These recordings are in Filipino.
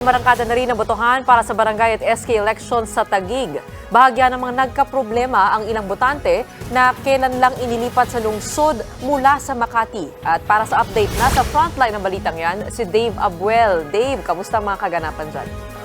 Marangkada na rin ang botohan para sa barangay at SK election sa Tagig. Bahagya namang nagkaproblema ang ilang botante na kailan lang inilipat sa lungsod mula sa Makati. At para sa update, nasa frontline ng balitang yan, si Dave Abuel. Dave, kamusta mga kaganapan dyan?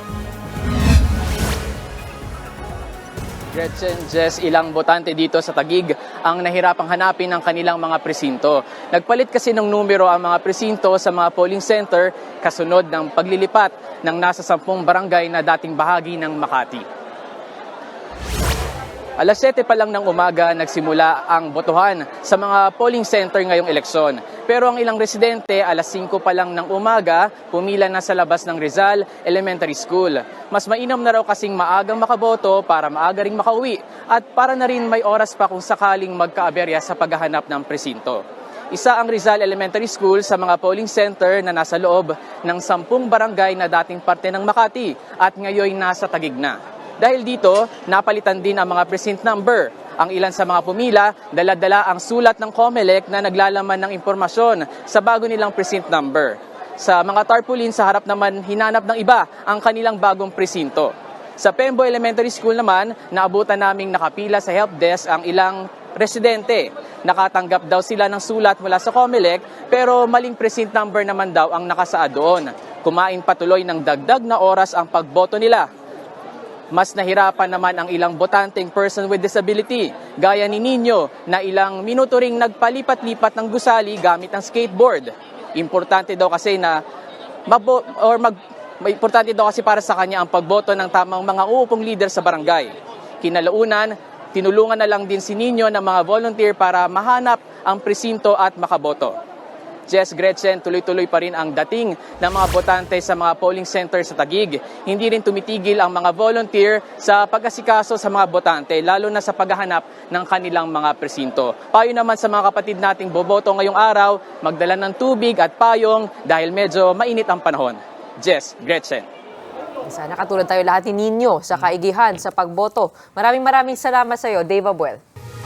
Gretchen, Jess, ilang botante dito sa Tagig ang nahirapang hanapin ang kanilang mga presinto. Nagpalit kasi ng numero ang mga presinto sa mga polling center kasunod ng paglilipat ng nasa sampung barangay na dating bahagi ng Makati. Alas 7 pa lang ng umaga nagsimula ang botohan sa mga polling center ngayong eleksyon. Pero ang ilang residente alas 5 pa lang ng umaga pumila na sa labas ng Rizal Elementary School. Mas mainam na raw kasing maagang makaboto para maaga ring makauwi at para na rin may oras pa kung sakaling magkaaberya sa paghahanap ng presinto. Isa ang Rizal Elementary School sa mga polling center na nasa loob ng sampung barangay na dating parte ng Makati at ngayon nasa Tagig na. Dahil dito, napalitan din ang mga precinct number. Ang ilan sa mga pumila, dala-dala ang sulat ng COMELEC na naglalaman ng impormasyon sa bago nilang precinct number. Sa mga tarpaulin sa harap naman, hinanap ng iba ang kanilang bagong presinto. Sa Pembo Elementary School naman, naabutan naming nakapila sa help desk ang ilang residente. Nakatanggap daw sila ng sulat mula sa COMELEC pero maling precinct number naman daw ang nakasaad doon. Kumain patuloy ng dagdag na oras ang pagboto nila. Mas nahirapan naman ang ilang botanteng person with disability, gaya ni Nino na ilang minuto ring nagpalipat-lipat ng gusali gamit ang skateboard. Importante daw kasi na mabo, or mag, importante daw kasi para sa kanya ang pagboto ng tamang mga uupong leader sa barangay. Kinalaunan, tinulungan na lang din si Nino ng mga volunteer para mahanap ang presinto at makaboto. Jess Gretchen, tuloy-tuloy pa rin ang dating ng mga botante sa mga polling center sa Tagig. Hindi rin tumitigil ang mga volunteer sa pag-asikaso sa mga botante, lalo na sa paghahanap ng kanilang mga presinto. Payo naman sa mga kapatid nating boboto ngayong araw, magdala ng tubig at payong dahil medyo mainit ang panahon. Jess Gretchen. Sana katulad tayo lahat ni Nino sa kaigihan sa pagboto. Maraming maraming salamat sa iyo, Dave Abuel.